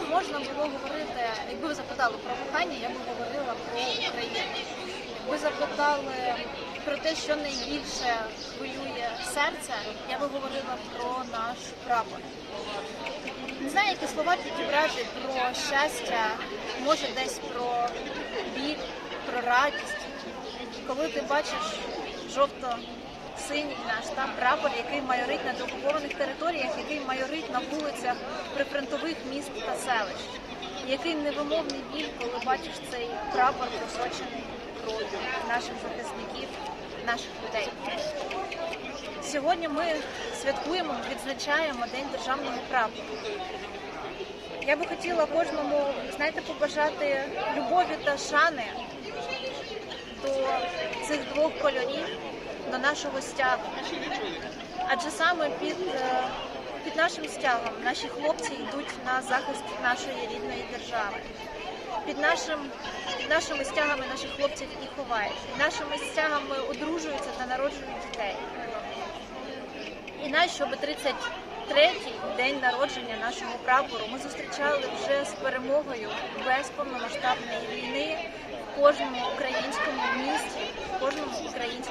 Якщо можна було говорити, якби ви запитали про кохання, я би говорила про Україну. Якби запитали про те, що найбільше хвилює серце, я би говорила про наш прапор. Не знаю, які слова підібрати про щастя, може десь про біль, про радість. Коли ти бачиш жовто-синій наш там прапор, який майорить на деокупованих територіях, який майорить на вулицях прифронтових міст та селищ, який невимовний біль, коли бачиш цей прапор просочений кров'ю наших захисників, наших людей. Сьогодні ми святкуємо, відзначаємо День державного прапору. Я би хотіла кожному, знаєте, побажати любові та шани до цих двох кольорів, нашого стягу. Адже саме під, е, під нашим стягом наші хлопці йдуть на захист нашої рідної держави. Під, нашим, під нашими стягами наші хлопці і ховають. Під нашими стягами одружуються та народжують дітей. І навіть щоб 33-й день народження нашого прапору ми зустрічали вже з перемогою без повномасштабної війни в кожному українському місті, в кожному українському